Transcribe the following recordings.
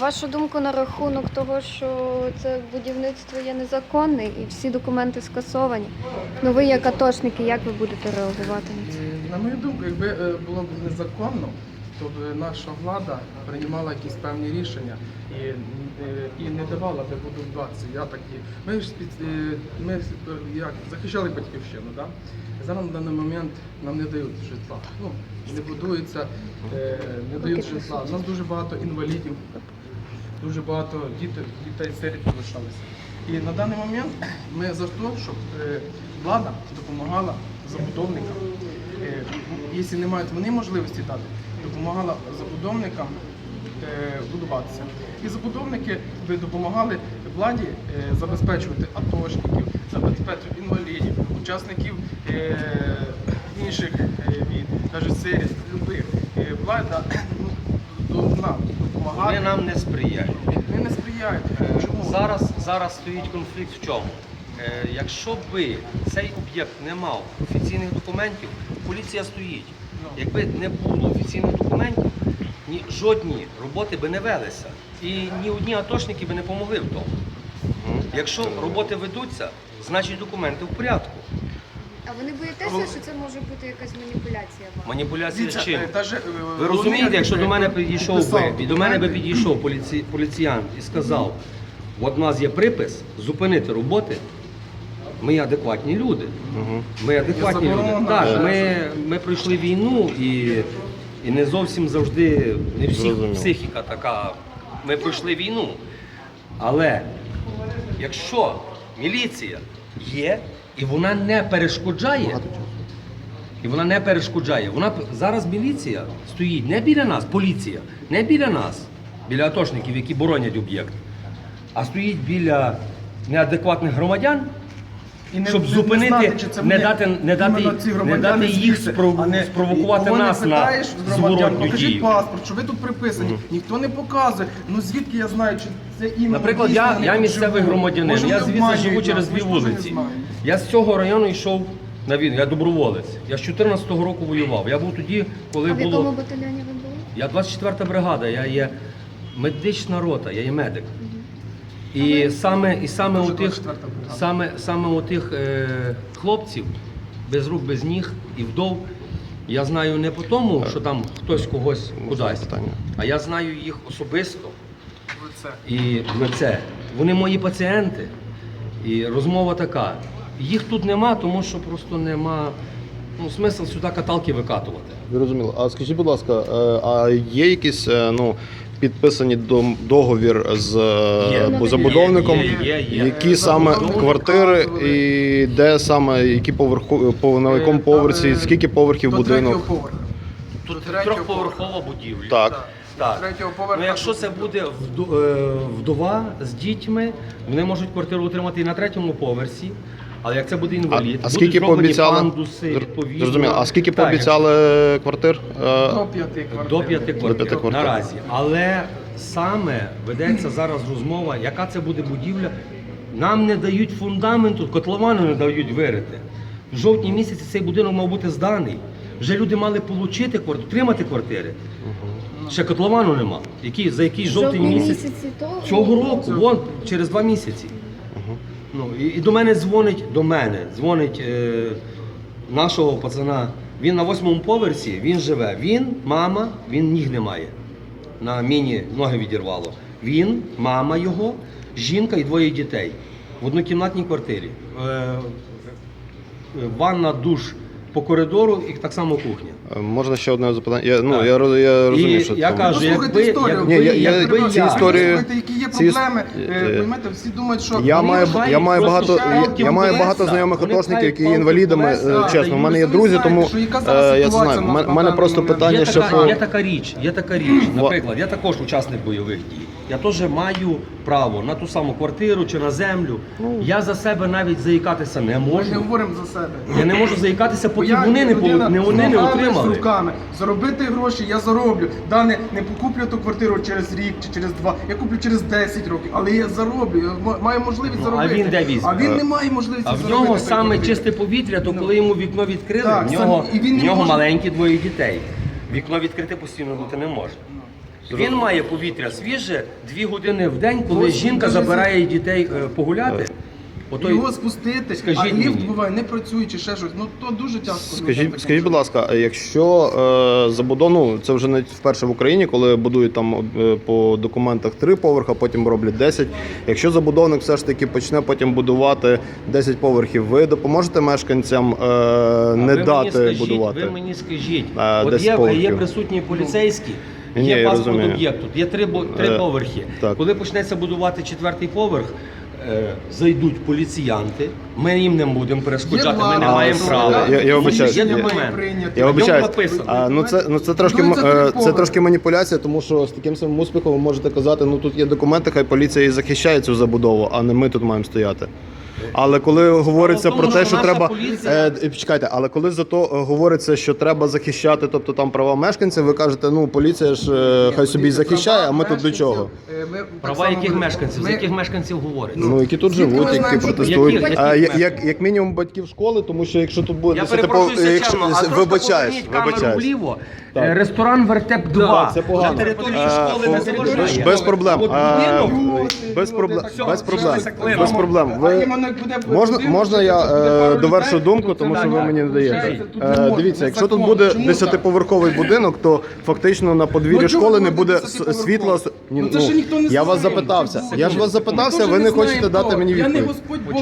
Вашу думку на рахунок того, що це будівництво є незаконне і всі документи скасовані. Ну ви як атошники, як ви будете реагувати на це? Е, На мою думку, якби е, було б незаконно, то б наша влада приймала якісь певні рішення і, е, і не давала би будуватися. Я такі. Ми ж спец- е, ми е, як захищали батьківщину, да? Зараз на даний момент нам не дають житла. Ну, не будується, е, не дають житла. У нас дуже багато інвалідів, дуже багато дітей, дітей сиріт залишалися. І на даний момент ми за те, щоб е, влада допомагала забудовникам. Е, Якщо не мають вони можливості дати, допомагала забудовникам е, будуватися. І забудовники би допомагали владі забезпечувати атошників, забезпечувати інвалідів, учасників інших від, навіть сиріт, любих. Влада ну, должна допомагати. Вони нам не сприяють. Ви не сприяєте. Е, Чому? Зараз, зараз стоїть конфлікт в чому? Е, Якщо би цей об'єкт не мав офіційних документів, поліція стоїть. Якби не було офіційних документів, ні, жодні роботи би не велися. І ні одні атошники би не помогли в тому. Якщо роботи ведуться, значить документи в порядку. А ви не боїтеся, що це може бути якась маніпуляція? ваша? Маніпуляція з чим? е, е, Ви розумієте, якщо до мене підійшов би, і до мене би підійшов поліці, поліціян і сказав, от у нас є припис зупинити роботи. Ми адекватні люди. Ми адекватні люди. Так, ми, ми пройшли війну і, і не зовсім завжди, не всіх Зрозуміло. психіка така. Ми пройшли війну. Але якщо міліція є і вона не перешкоджає, і вона не перешкоджає. Вона зараз міліція стоїть не біля нас, поліція, не біля нас, біля атошників, які боронять об'єкт, а стоїть біля неадекватних громадян, І не- щоб не- зупинити, не знати, чи це не дати, не дати, ці не дати їх звідси, спров- не- спровокувати нас на питаєш громадян, зворотню покажіть паспорт, що ви тут приписані. Ніхто не показує. Ну звідки я знаю, чи це іменно Наприклад, дійсно я, я місцевий громадянин, Може, я звідси живу через дві вулиці. Я з цього району йшов на війну, я доброволець. Я з 14-го року воював. Я був тоді, коли А в якому батальйоні ви були? Я 24-та бригада, я є медична рота, я є медик. І саме, і саме у тих, саме, саме у тих е, хлопців, без рук, без ніг і вдов, я знаю не по тому, що там хтось когось кудись, а я знаю їх особисто і лице. Вони мої пацієнти. І розмова така. Їх тут нема, тому що просто нема ну, смисл сюди каталки викатувати. Зрозуміло. А скажіть, будь ласка, е, а є якісь е, ну, підписані дом- договір з е, Є. забудовником, Є, є, є. які саме квартири і де саме, які поверху, по, на Е, якому поверсі, е, скільки поверхів До будинок? Тут трьохповерхова будівля. Так. Так. Ну, якщо це буде вдова з дітьми, вони можуть квартиру отримати і на третьому поверсі. Але як це буде інвалід, а будуть скільки зроблені пообіцяли? пандуси, відповідно. Зрозуміло. А скільки Так, пообіцяли квартир? Е, До п'яти квартир. До п'яти квартир, п'яти квартир. наразі. Але саме ведеться зараз розмова, яка це буде будівля. Нам не дають фундаменту, котловану не дають вирити. В жовтні місяці цей будинок мав бути зданий. Вже люди мали отримати квартиру, отримати квартири. Ще котловану нема. Які, за який жовтий Жовтні місяць місяці того? цього року, вон, через два місяці. Ну, і, і до мене дзвонить, до мене дзвонить е, нашого пацана. Він на восьмому поверсі, він живе. Він, мама, він ніг не має. На міні ноги відірвало. Він, мама його, жінка і двоє дітей в однокімнатній квартирі. Е, е, ванна, душ по коридору і так само кухня. е, можна ще одне запитання? Я, ну, я, роз- я розумію, І що я це- кажу, Послухайте якби, історію. якби, Ні, я- я- якби Ці я, історії- Слухайте, які є ці проблеми. е, Е, Розумієте, всі думають, що Я Вони маю, хай я маю просто багато, я, палки я маю в багато знайомих Вони атошників, які є палки в інвалідами. колеса, е, Чесно, в мене є друзі, знаєте, тому що яка зараз е, я це ситуація знаю. на- У мене- на мене даний просто момент? питання є ще така, по є така річ, є така річ. Наприклад, я також учасник бойових дій. Я теж маю право на ту саму квартиру чи на землю. Я за себе навіть заїкатися не Ми ж можу. не говоримо за себе. Я не можу заїкатися, поки я вони не, людина не, з вони не ногами, З отримали. руками. Заробити гроші я зароблю. Да, не, не покуплю ту квартиру через рік чи через два. Я куплю через 10 років, але я зароблю. Я м- маю можливість Ну, а заробити. він де візьме? А він не має можливості А в заробити. нього саме чисте повітря, то Ну. коли йому вікно відкрили, Так, в нього, сам- і він не в нього може- маленькі двоє дітей. Вікно відкрите постійно бути не може. Він має повітря свіже дві години в день, коли жінка забирає дітей е, погуляти. Ото Його спустити, Скажіть а ліфт мені. буває не працює чи ще щось. Ну то дуже тяжко. людям Скажіть, таке. скажіть, будь ласка, а якщо е, забудову, це вже не вперше в Україні, коли будують там е, по документах три поверха, потім роблять 10. Якщо забудовник все ж таки почне потім будувати 10 поверхів, ви допоможете мешканцям е, А не ви мені дати скажіть, будувати? Ви мені скажіть, А, от десь є, поверхів. є присутні поліцейські, Ні, є я паспорт розумію. об'єкту, є три, бо- три Е, поверхи. так. Коли почнеться будувати четвертий поверх, е, зайдуть поліціянти, ми їм не будемо перешкоджати, ми не влада, маємо права. я- я вибачаюсь, Є я- документ. Я написано. А, ну це ну це трошки м- Будується три е, це трошки маніпуляція, тому що з таким самим успіхом ви можете казати, ну тут є документи, хай поліція і захищає цю забудову, а не ми тут маємо стояти. Але коли говориться тому, про те, що що треба поліція- е, е, чекайте, але коли зато е, говориться, що треба захищати, тобто там права мешканців, ви кажете, ну поліція ж е, хай собі захищає, а ми тут до чого? е, ми так Права само яких будемо- мешканців? З ми- яких мешканців говорять? Ну, які тут живуть, які протестують. яких- А, як, як, мінімум батьків школи, тому що якщо тут буде Я 10 перепрошую пов- якщо- священно, а трошки вибачаюсь, поверніть камеру вибачаюсь. вліво. Так. Е, Ресторан Вертеп 2. Це погано. На території школи не фу- без, без проблем. Е, без проблем. Без проблем. Без проблем. Ви буде можна, будинок, можна я буде е, довершу людей, думку, тому що ви мені не даєте. Е, Дивіться, якщо тут буде Чому 10-поверховий будинок, то фактично на подвір'ї Ну, школи не буде с- світла. Ні, Ну, це ніхто не Я вас знає. запитався. Я ж вас запитався, ви не хочете дати мені відповідь.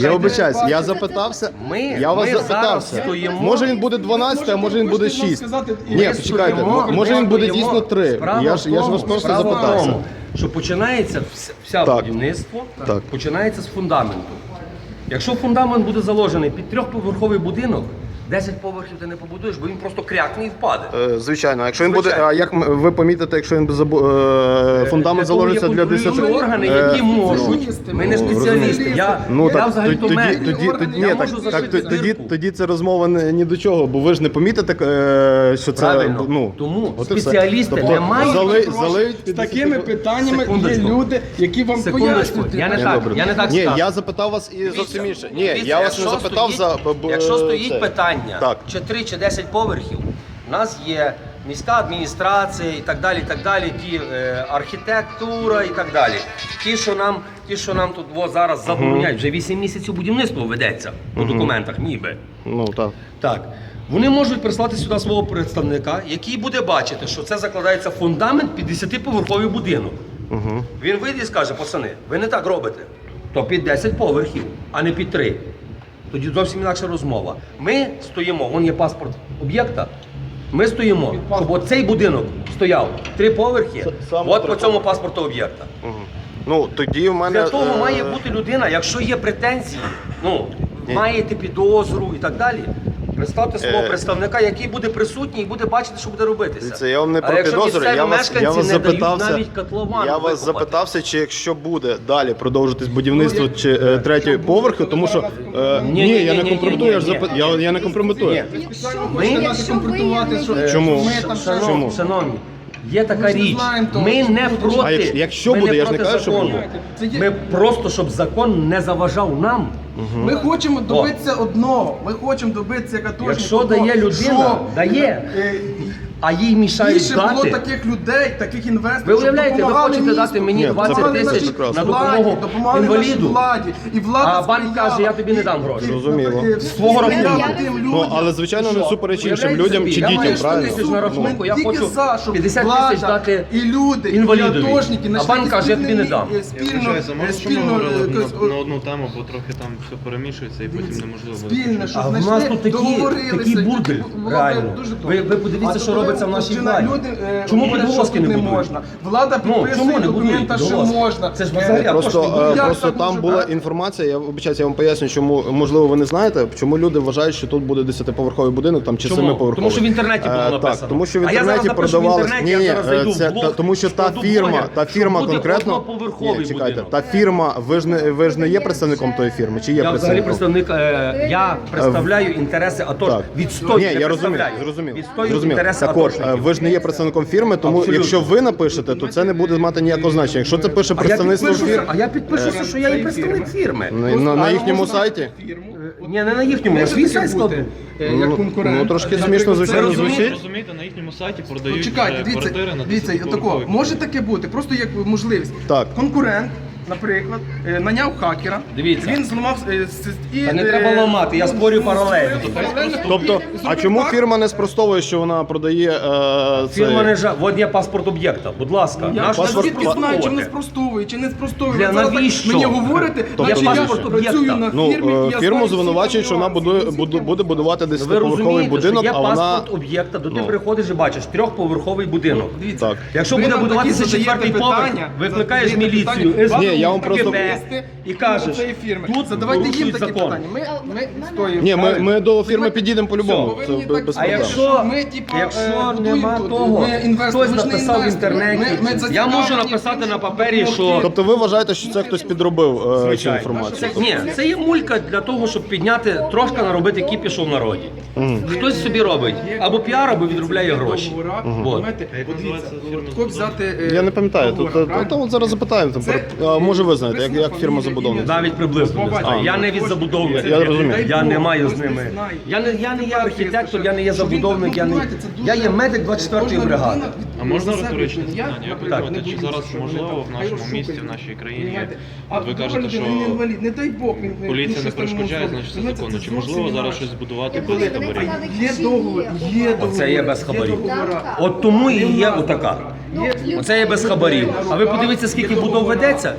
Я що я запитався. Ми- Я вас ми зараз запитався. стоїмо. Може він буде 12, а може він буде Хочете 6. Ні, почекайте, м- може він буде дійсно 3. Справа Я ж я ж вас тому, просто справа в запитався. тому, Що починається вся, вся Так. будівництво, Так. починається з фундаменту. Якщо фундамент буде заложений під трьохповерховий будинок, 10 поверхів ти не побудуєш, бо він просто крякне і впаде. Е, Звичайно, якщо він буде, Звичайно. а як м- ви помітите, якщо він забу- е, фундамент Для заложиться для контролюючі 10... органи, Е, які можуть. Ми не ну, спеціалісти. Я, Ну я так взагалі тоді, то тоді, мед. тоді, органи, тоді, я ні, можу так, так, зашити тоді, дирку. тоді це розмова ні, ні до чого, бо ви ж не помітите, е, що це Правильно. ну Тому от і все. спеціалісти Тобто не мають зали- залиють З під такими питаннями є Секундочку. люди, які вам Секундочку, пояснюють. я не так, я не так Ні, я запитав вас і зовсім інше. Ні, Дивіться, я вас не якщо запитав стоїть- за б- Якщо стоїть це. питання, Так. чи 3 чи 10 поверхів, у нас є міська адміністрація і так далі, і так далі, ті е, архітектура і так далі. Ті, що нам, ті, що нам тут во, зараз забороняють, вже 8 місяців будівництво ведеться по документах, ніби. Ну так. Так. Вони можуть прислати сюди свого представника, який буде бачити, що це закладається фундамент під 10-поверховий будинок. Він вийде і скаже, пацани, ви не так робите. То під 10 поверхів, а не під 3. Тоді зовсім інакша розмова. Ми стоїмо, вон є паспорт об'єкта. Ми стоїмо, щоб оцей будинок стояв три поверхи, саме от по цьому паспорту об'єкта. Ну тоді в мене Для того е, має бути людина, якщо є претензії, ну, маєте підозру і так далі. Представте свого Е. представника, який буде присутній і буде бачити, що буде робитися. Дивіться, я вам не А про якщо підозру, місцеві я вас, мешканці я вас не запитався. дають навіть котлован Я вас викопати. запитався, чи якщо буде далі продовжитись будівництво Ну, чи е, третьої поверху, тому що е, Ні, ні, ні, я не ні, компрометую, я ж ні, я, я не компрометую. Ми- хочете нас Якщо що Чому? ми там Шановні, Чому? шановні, є така річ. знаємо того, Ми що не буде. проти. А якщо- якщо ми буде, я ж не проти кажу, що закону. буде. Це є- Ми просто, щоб закон не заважав нам. Ми хочемо добитися одного. Ми хочемо добитися катошників. Якщо дає людина, дає. А їй мішають Більше було дати. таких людей, таких інвесторів. Ви щоб уявляєте, ви допомагали хочете місту, дати мені Ні, 20 допомагали тисяч нашій на допомогу владі, допомагали нашій інваліду, владі. І влада а банк сприяла. каже, я тобі не дам гроші. Зрозуміло. Свого рахунку. Ну, але звичайно не супереч іншим Уявляєте людям собі, чи я маю дітям, 100 правильно? тисяч на рахунку, я хочу 50 тисяч дати і люди, інвалідові. і А банк каже, я тобі не дам. е, Я Спільно, вибачаюся, е, ми спільно, говорили е, на, на одну тему, бо трохи там все перемішується і потім неможливо буде. спільне, що А в знайшли, нас тут такі, договорилися, такий бурдель, було реально. дуже Ви, ви подивіться, А що то робиться в нашій чи владі. люди, е, Чому говорять, що підголоски тут не не будують? можна? Влада Ну, підписує чому не будують документа, що підголоски? можна. Це ж Е, взагалі Просто, атошник. е, як просто так там може була бути? інформація, я вибачаюся, я вам поясню, чому можливо ви не знаєте, чому люди вважають, що тут буде 10-поверховий будинок там чи Чому? 7-поверховий. Тому що в інтернеті було Е, написано. Так, тому що в А я зараз інтернеті напишу в продавалось. інтернеті, я зараз зайду в це, блог, та- тому що та складу фірма, блогер, та фірма буде конкретно. одноповерховий Ні, чекайте, будинок. та фірма, ви ж не ви ж не є представником тої фірми, чи є Я взагалі представником? представник, е, я представляю інтереси АТО. Так. Відстою, Ні, я розумію, зрозумів. Відстою Зрозумів. інтереси Тепер Єгор, е, ви ж не є представником фірми, тому Абсолютно. якщо ви напишете, то це не буде мати ніякого значення. Якщо це пише представництво підпишуся, фірми а я підпишуся, що я є представник фірми. на, на, на їхньому сайті. Ні, не на їхньому, я свій сайт складу. Як Ну, конкурент. ну, трошки смішно, звичайно, розумієте? звучить. Розумієте, на їхньому сайті Ну, продають чекайте, дивіться, квартири на дивіться, 10 такого, може таке бути, просто як можливість. Так. Конкурент, наприклад, е, наняв хакера, Дивіться. він зламав е, с- і... Та не е, треба ламати, я спорю паралельно. паралельно Тобто, а зробив чому так, фірма не спростовує, що вона продає е, Фірма не жа. От є паспорт об'єкта. Будь ласка, Я наш ж паспорт звідки знаю, чи не спростовує, чи не спростовує. Для Ви зараз так навіщо? Мені говорите, Тобто наче я навіщо? працюю на Ну, фірмі, і е, я фірму знаю всі звинувачують, що вона нюанси. будує, буду- буде будувати Ви 10-поверховий розумієте, будинок, що є а вона паспорт об'єкта, до ти Ну. приходиш і бачиш трьохповерховий будинок. Дивіться, Так. Якщо ви буде нам будуватися задаєте четвертий поверх, питання, викликаєш задаєте міліцію, питання, СБУ, Ні, я вам просто- КГБ і кажеш, цієї фірми. тут задавайте їм порушують такі закон. питання. Ми, ми стоїмо. Ні, ми, ми до фірми підійдемо по-любому. Все, Це без так без А проблем. якщо, Ми, типа, якщо е, будуємо нема тут, того, ми інвестор, хтось ми ж не написав в інвестор. інтернеті, Ми- ми я зацікавлені можу в написати на папері, що. Тобто ви вважаєте, що це хтось підробив е, цю інформацію? Ні, це є мулька для того, щоб підняти, трошки наробити кіпішу в народі. Хтось собі робить або піар, або відробляє гроші. От от взяти... е, Я не пам'ятаю. Тут, договора, то, правильно? от зараз запитаємо. Там, Це- а, може ви знаєте, як, як фірма ім'я, Навіть приблизно не знаю. Я не від забудовника. Я розумію. Я не маю з ними. Я не, я не є архітектор, я не є забудовник, я не я є медик 24-ї бригади. А можна риторичне? Я, питання? Як ви наприклад, думаєте, чи зараз можливо в нашому місті, в нашій країні є? От ви кажете, що не дай Бог, він він поліція не перешкоджає, значить це законно. Чи можливо зараз щось збудувати без хабарів? Є договор, є договор. Оце є без хабарів. От тому і є отака. Оце є без хабарів. А ви подивіться, скільки будов ведеться,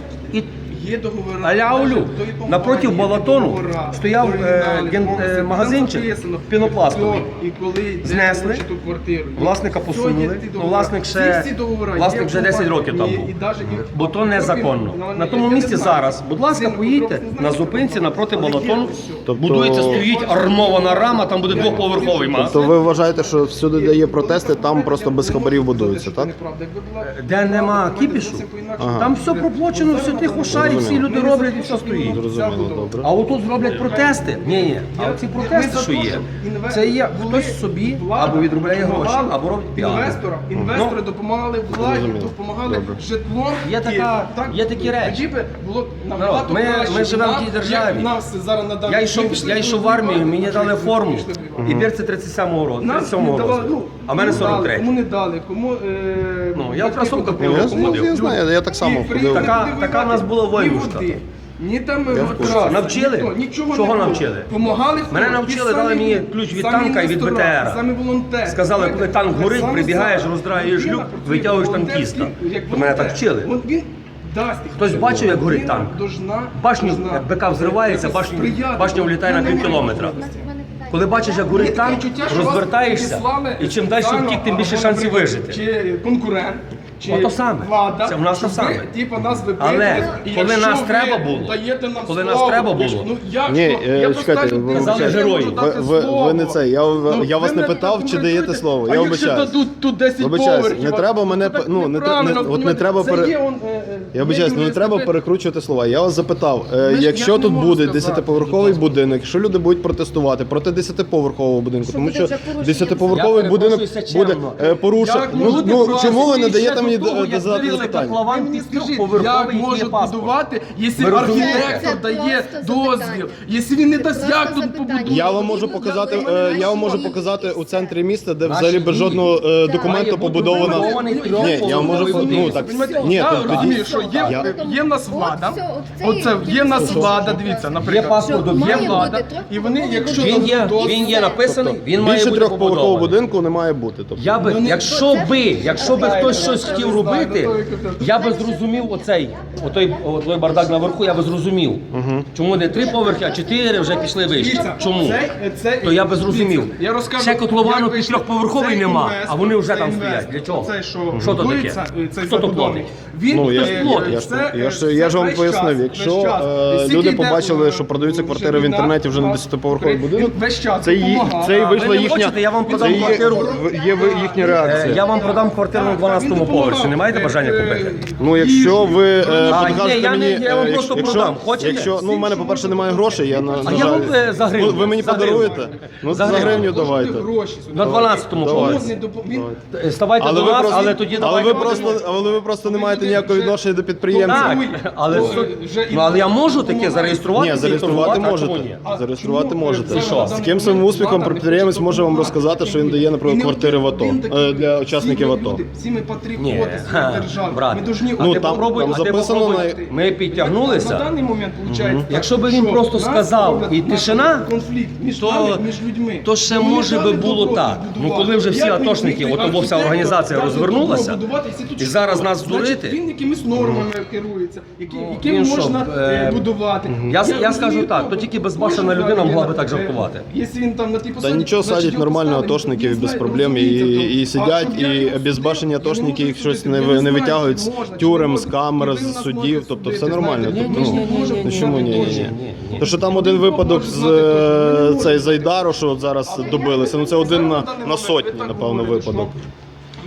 Є договори. Аля Олю, До напротив балатону стояв, е, е, магазинчик пінопластовий. І коли Знесли, ту квартиру. власника посунули. Ну, власник ще- власник вже 10 років там був. Бо то незаконно. На тому місці зараз, будь ласка, поїдьте на зупинці напроти балатону. Тобто- Будується, стоїть армована рама, там буде двоповерховий мас. То ви вважаєте, що всюди, де є протести, там просто без хабарів будуються, так? Де нема кіпішу, там все проплочено, все тихо шарі, всі люди роблять і все стоїть. Зрозуміло, добре. А отут зроблять протести. Ні, ні. А ці протести, що є, це є хтось собі або відробляє гроші, або робить піар. Інвесторам, інвестори допомагали владі, допомагали житлом. Є така- є такі речі. було набагато ми- ми живемо в тій державі. Нас зараз на Я йшов, я йшов в армію, мені дали форму. І бірці 37-го року, 37-го року. ну, А мене 43. Кому не дали, кому... Е, Ну, я батьки красовку подали, Я, так само ходив. Така- така в нас була Ні Ні там курсі. Навчили? ніхто, нічого Чого не було. навчили? Помагали Мене хлопці, навчили, і дали мені ключ від самі танка і від БТРа. Самі волонтери. Сказали, коли танк горить, Саме прибігаєш, саме. роздраєш Людина люк, працює витягуєш волонтерський, танкіста. як То мене так вчили. От він дасть. Хтось бачив, як горить танк? должна- Башню, должна як БК взривається, башню- сприяти. башня влітає на Ну, немає півкілометра. можливості. Коли бачиш, як горить таке танк, відчуття, що вас розвертаєшся, підіслали і чим далі спеціально, втік, тим більше або, шансів наприклад, вижити. Чи конкурент, чи Ото саме. влада. Це в нас то саме. ви, Типу, нас випитуєте, Але і коли якщо нас ви треба було, даєте нам коли нас слово, треба ви ж- було. Ну, як Ні, е, Я чекайте, просто ви казали я герої. можу Ви, дати ви, слово. ви не це. Я, Ну, я вас не мене питав, чи даєте контролюєте. слово. А Я якщо вибачаюсь. дадуть тут 10 Вибачаюсь, поверхів, не треба мене пе- ну, не тре- не- от не понімаєте? треба Це є он, е, Я ну не треба перекручувати слова. Я вас запитав, е, Ми ж- якщо не тут можу буде сказати, 10-поверховий будь ласка. будинок, якщо люди будуть протестувати проти 10-поверхового будинку, Що тому буде що вже порушення? 10-поверховий Я будинок буде чемно. е. Як Ну, можуть ну чому ви не даєте мені е, задати запитання? Ви мені скажіть, як можуть будувати, якщо архітектор дає просто дозвіл, якщо він не дасть, просто як тут запитання. Я вам можу показати, е, я вам можу показати у центрі міста, де взагалі без жодного е, документу бути побудовано. Ні, я можу трьохповерховий ну так ні, то тоді що є, Я- є в нас влада. от це Оце є є в нас влада. Дивіться, Є наприклад, паспорт має влада, бути і вони, якщо Він є, дадуть він є написаний, він має більше бути трьохповерхового побудований. будинку не має бути. Тобто. Я би, Ну, якщо це би, якщо би хтось щось хотів робити, ну, я би зрозумів оцей, отой, отой бардак наверху, я би зрозумів. Чому не три поверхи, а чотири вже пішли вище. Дивіться, Чому? це- це- То я би зрозумів. Дивіться, Я розкажу, Ще котловану як під вийшло. трьохповерховий Цей нема, інвестор, а вони вже там інвестор, стоять. Для чого? Що, Що то будується, таке? е, Цей Хто то забудовник. платить? Він Ну, я, е, ж- е, я, ж, це, я, ж, е, я ж вам пояснив, якщо е, люди побачили, е, що продаються квартири в інтернеті вже на 10-поверховий будинок, Весь час це, це і вийшла їхня, хочете, я вам це продам є, квартиру. є ви- їхня Е, реакція. Я вам продам квартиру на 12-му поверсі. Не маєте бажання купити? Ну, якщо ви е, ні, я не- мені, я вам е, просто якщо, продам. Хочете? Якщо, ну, в мене, по-перше, немає грошей, я на, на я вам е, за гривню. Ну, ви мені за гривню. подаруєте? Ну, За за, гривню. гривню давайте. Гроші сюди. На 12-му Чому поверсі. Е, Ставайте Але до ви, нас, просто, але тоді але, давайте ви просто, але ви просто не маєте ніякого відношення до підприємців. Так, але, Ну, вже і- ну, але я можу таке зареєструвати. Ні, зареєструвати торгувати, а чому можете. ні? Зареєструвати можете. е, З даний самим успіхом підприємець може вам розказати, що він дає, наприклад, квартири в АТО, е, для учасників АТО. Всі ми патріоти Ні, ха, держави. брат, Ми должні Ну, там- попробуй, там а ти записано попробуй. на- Ми підтягнулися. На даний момент виходить, Якщо би він просто сказав, і тишина, конфлікт між то- нами, між людьми. то ще Ну, може дали би було добро так. Ну, коли вже всі Як атошники, міг, от вся архітектор, організація дати розвернулася, будувати, тут і зараз нас Значить, дурити? Він якимись нормами керується, які, Ну, яким він що, можна е, е, будувати. я я скажу розумію, так, то тільки безбашена кожна людина могла би людина, так жартувати. е, Якщо він там на тій Та нічого значить, садять його нормально поставили, атошників він без знає, проблем і, розуміється, і сидять, щоб я і його обезбашені судив, атошники їх щось не, ви- не витягують з можна, тюрем, з камер, з судів, тобто судити, все нормально. знаєте. Тобто, ну, ні, ні, ну, чому ні, ні, ні. ні. То що там один випадок з е, цей Зайдару, що от зараз добилися, ну це один на, на сотні, напевно, випадок.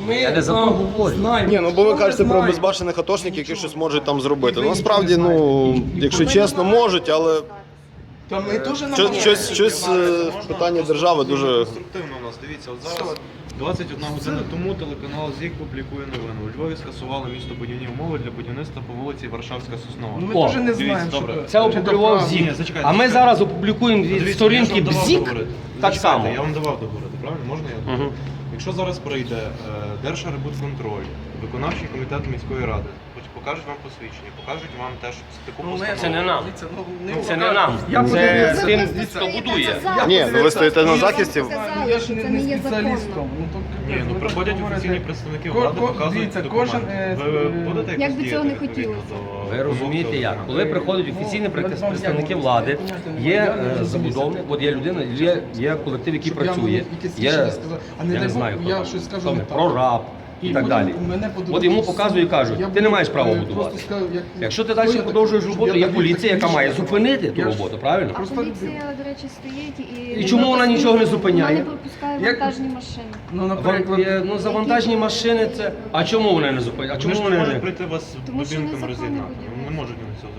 Ми Я не за то говорю. знаємо, Ні, ну бо ви кажете про безбашених атошників, які щось можуть там зробити. Ну, насправді, ну, якщо чесно, можуть, але Та ми теж щось, намагаємося. щось, щось е, питання держави дуже. конструктивно у нас. Дивіться, от зараз 21 година тому телеканал ЗІК публікує новину. У Львові скасували містобудівні умови для будівництва по вулиці Варшавська Соснова. Ну, Ми О, теж не дивіться, знаємо, добре. що Це опублікував. ЗІК. Ні, зачекайте, А ми зачекайте. зараз опублікуємо Дивіться, сторінки я ж вам давав БЗІК. договорити. Так Зачекайте, само. Я вам давав договорити, правильно? Можна я? Мгм. Якщо зараз прийде е, Держарбудконтроль, виконавчий комітет міської ради, хоч покажуть вам посвідчення, покажуть вам теж таку Ну, постанову. Це не нам. Ну, Це не нам. Я Це тим, хто будує. Ні, ну ви стоїте на захисті. Я ж не, не спеціалістом. Ну, то, Ні, ну приходять офіційні представники влади, показують документи. е, Ви будете Як якось би діяти цього не відповідно хотілося. до- Ви розумієте як? Коли приходить офіційні представники влади, є е, забудовник, от є людина, є, є колектив, який працює, є, я не знаю, хто там, прораб і І так далі. От йому показують і кажуть, ти не маєш права е, будувати. як- Якщо ти далі продовжуєш роботу, є поліція, яка має зупинити ту роботу, правильно? А поліція, до речі, стоїть і, І чому вона нічого не зупиняє? Вона не пропускає вантажні машини. Ну, наприклад, е, Ну, завантажні машини це. А чому вони не зупиняють? А Вони чому вони можуть не. прийти вас що розігнати. не можуть вони цього.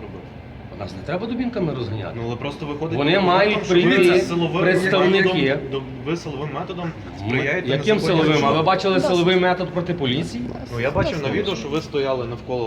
Нас не треба дубінками розганяти. Ну але просто виходить. Вони фактом, мають що ви прийти силовим представники. методом- до- Ви силовим методом сприяєте Яким силовим? А ви бачили силовий метод проти поліції? Ну я бачив на відео, що ви стояли навколо